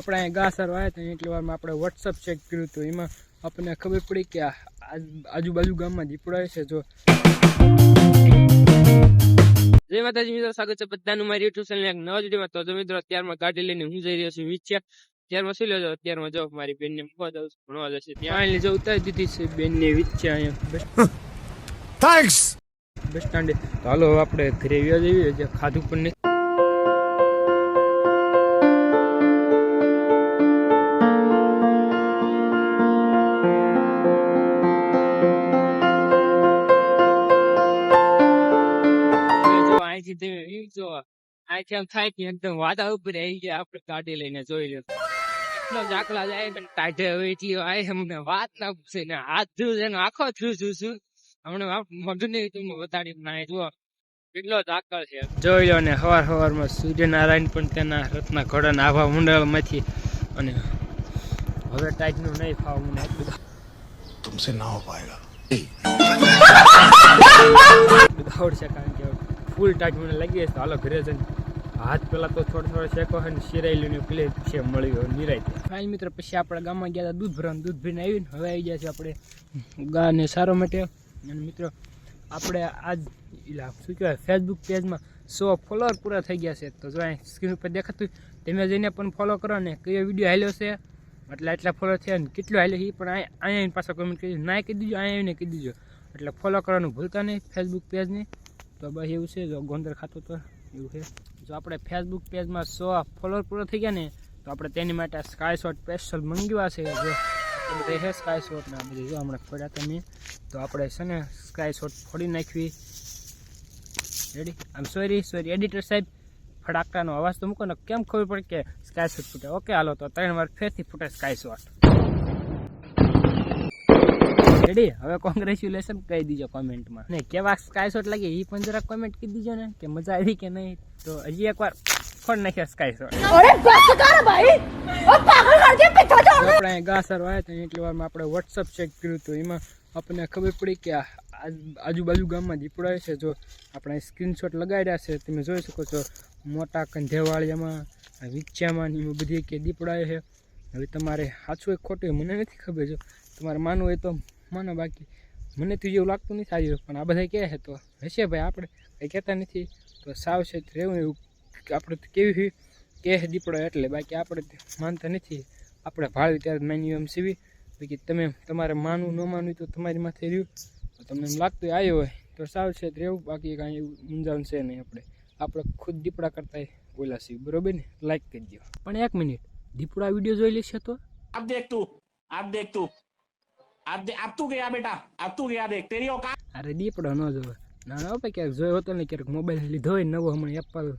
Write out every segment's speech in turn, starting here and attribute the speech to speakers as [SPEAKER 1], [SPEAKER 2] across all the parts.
[SPEAKER 1] આપણે અહીંયા ગાસર વાય હતા એટલી વારમાં આપણે વોટ્સઅપ ચેક કર્યું હતું. એમાં આપણને ખબર પડી કે આજુબાજુ ગામમાં દીપડા છે. જો. જય માતાજી મિત્રો. સ્વાગત છે બધાનું મારી યુટ્યુબ ચેનલ એક નવા વિડીયોમાં. તો જો મિત્રો અત્યારમાં ગાડી લઈને હું જઈ રહ્યો છું વિચ્યા. ત્યારમાં શું લેજો? અત્યારમાં જો મારી બેનને મૂકવા છું. ભણવા જશે ત્યાં લીધે ઉતારી દીધી છે બેનને વિચાર અહીંયા. બસ
[SPEAKER 2] થેન્ક્સ
[SPEAKER 1] બસ સ્ટાન્ડે. તો હાલો આપણે ઘરે વ્યાજ આવી જે ખાધું પણ અહીંથી તમે view જો અહીંથી આમ થાય કે એકદમ વાદા ઉપર આવી ગયા આપણે ગાડી લઈને જોઈ લો એટલો જાકલા જાય ને ટાઢે હવે એટલી આય અમને વાત ના પૂછે ને હાથ ધ્રુવ છે ને આખો ધ્રુવ છું છું હમણાં મોઢું નહીં તું બતાડી નાય જુઓ કેટલો તાકલ છે જોઈ લો ને હવાર હવારમાં સૂર્યનારાયણ પણ તેના રત્ના ઘોડાના આભા મંડળમાંથી અને હવે ટાઈટનું નહીં ફાવું મને એટલું
[SPEAKER 2] तुमसे ना हो पाएगा
[SPEAKER 1] દોડ છે કારણ કે ફૂલ ટાઈટ મને લાગી છે તો હાલો, ઘરે જઈને હાથ પેલા તો થોડો થોડો શેકો હોય ને શિરાયેલું ક્લિપ છે મળ્યું નિરાય ફાઇલ મિત્ર, પછી આપણે ગામમાં ગયા હતા દૂધ ભરવાનું. દૂધ ભરીને આવીને હવે આવી ગયા છે આપણે ગાને સારો માટે. અને મિત્રો, આપણે આજ શું કહેવાય ફેસબુક પેજમાં સો ફોલોઅર પૂરા થઈ ગયા છે. તો જો અહીં સ્ક્રીન ઉપર દેખાતું તમે જઈને પણ ફોલો કરો ને કયો વીડિયો હાલ્યો છે. એટલે એટલા ફોલો થયા ને કેટલો હાલ્યો એ પણ અહીંયા અહીંયા પાછા કોમેન્ટ કરી ના કહી દીજો, અહીંયા આવીને કહી દીજો. એટલે ફોલો કરવાનું ભૂલતા નહીં ફેસબુક પેજને તો બસ એવું છે, જો ગોંદર ખાતું તો એવું છે. જો આપણે ફેસબુક પેજમાં સો ફોલોઅર પૂરો થઈ ગયા ને, તો આપણે તેની માટે સ્કાય શોટ સ્પેશિયલ મંગાવ્યા છે જો બધા છે સ્કાય શોટ ને આ બધી જો હમણાં ફોડ્યા તમે. તો આપણે છે ને સ્કાય શોટ ફોડી નાખવી. રેડી આમ સોરી સોરી એડિટર સાહેબ, ફટાકડાનો અવાજ તો મૂકો ને, કેમ ખબર પડે કે સ્કાય શોટ ફૂટે? ઓકે હાલો, તો ત્રણ વાર ફેરથી ફૂટે સ્કાય શોટ રેડી? હવે કોંગ્રેચ્યુલેશન કહી દીજો કોમેન્ટમાં. ને કેવા સ્કાય શોટ લાગે એ પણ જરાક કોમેન્ટ કરી દીજો ને કે મજા આવી કે નહીં? તો હજી એકવાર ફોન નાખ્યો સ્કાય શોટ
[SPEAKER 3] અરે બસ કર ભાઈ! ઓ પાગલ કર દે પીછો જો
[SPEAKER 1] આપણે ગા સરવાય તો એટલી વારમાં આપણે WhatsApp ચેક કર્યું તો એમાં આપણને ખબર પડી કે આજુબાજુ ગામમાં દીપડા છે. જો આપણે સ્ક્રીનશોટ લગાવી રહ્યા છે તમે જોઈ શકો છો મોટા કંધેવાળિયામાં વિચ્યામાં એમાં બધી કે દીપડા છે. હવે તમારે સાચું ખોટું મને નથી ખબર જો. તમારે માનવું હોય તો માનો બાકી. મને તો એવું લાગતું નથી આજે, પણ આ બધા કહે છે તો હશે ભાઈ આપણે. કંઈ કહેતા નથી. તો સાવચેત રહેવું એવું. આપણે કેવી કેવી કે દીપડો એટલે. બાકી આપણે માનતા નથી. આપણે ભાળવી ત્યારે માન્યું એમ સીવી. બાકી તમે તમારે માનવું, ન માનવું તો તમારી માથે રહ્યું. તમને એમ લાગતું આવ્યો હોય. તો સાવચેત રહેવું. બાકી કાંઈ એવું મૂંઝાવણ છે નહીં આપણે. આપણે ખુદ દીપડા કરતા ઓલા સીવી બરોબર ને? લાઈક કરી દો પણ એક મિનિટ દીપડા વીડિયો જોઈ લેશે તો?
[SPEAKER 4] આપ દેખ તું. આપ દેખ તું. આપતું ગયા બેટા આપતું ગયા દેખ તેરી ઓકાત
[SPEAKER 1] અરે દીપડો ન જોવે. ના ના ભાઈ, ક્યાંક જોયો હતો ને ક્યારેક મોબાઈલ લીધો હોય નવો, હમણાં એપલ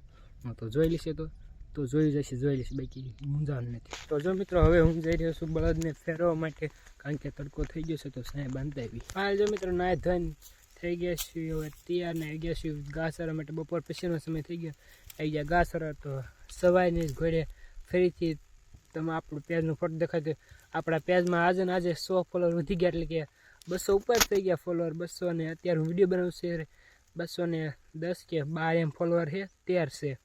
[SPEAKER 1] તો જોઈ લેશે તો. તો જોઈ જશે, જોઈ લઈશ બાકી મૂંઝાણ નથી. તો જો મિત્રો, હવે હું જઈ રહ્યો છું બળદને ફેરવવા માટે, કારણ કે તડકો થઈ ગયો છે તો સાહેબ આવી હા જો મિત્રો, નાય ધન થઈ ગયા છીએ, હવે તૈયાર ને આવી ગયા છીએ. ઘાસરા માટે બપોર પછીનો સમય થઈ ગયો. આવી ગયા ઘાસરા તો સવારની ઘોડે ફરીથી તમે આપણું પેજનું ફોટો દેખાતો આપણા પેજમાં આજે ને આજે સો ફોલોવર વધી ગયા એટલે કે બસો ઉપર થઈ ગયા ફોલોવર બસો ને અત્યારે હું વીડિયો બનાવું છું બસો ને દસ કે બાર એમ ફોલોવર છે, તેર છે.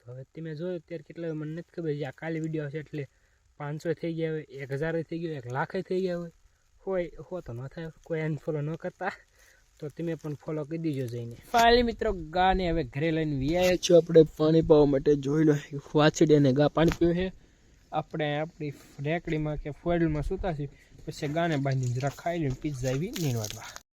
[SPEAKER 1] તો હવે તમે જોયો અત્યારે કેટલા મને નથી ખબર. આ કાલે વીડિયો છે એટલે પાંચસો થઈ ગયા હોય, એક હજાર થઈ ગયો એક લાખે થઈ ગયા હોય. હોય, હો તો ન થાય. કોઈ અનફોલો ન કરતા. તો તમે પણ ફોલો કરી દીજો જઈને. ફાઇનલી મિત્રો, ગાને હવે ઘરે લઈને વ્યાયા છું આપણે પાણી પાવા માટે. જોઈ લો વાછડી અને ગા પાણી પીવું છે. આપણે આપણી રેકડીમાં કે ફોડલમાં સૂતા છીએ પછી ગાને બાંધીને લઈને પીઝા આવી નીરવાડવા.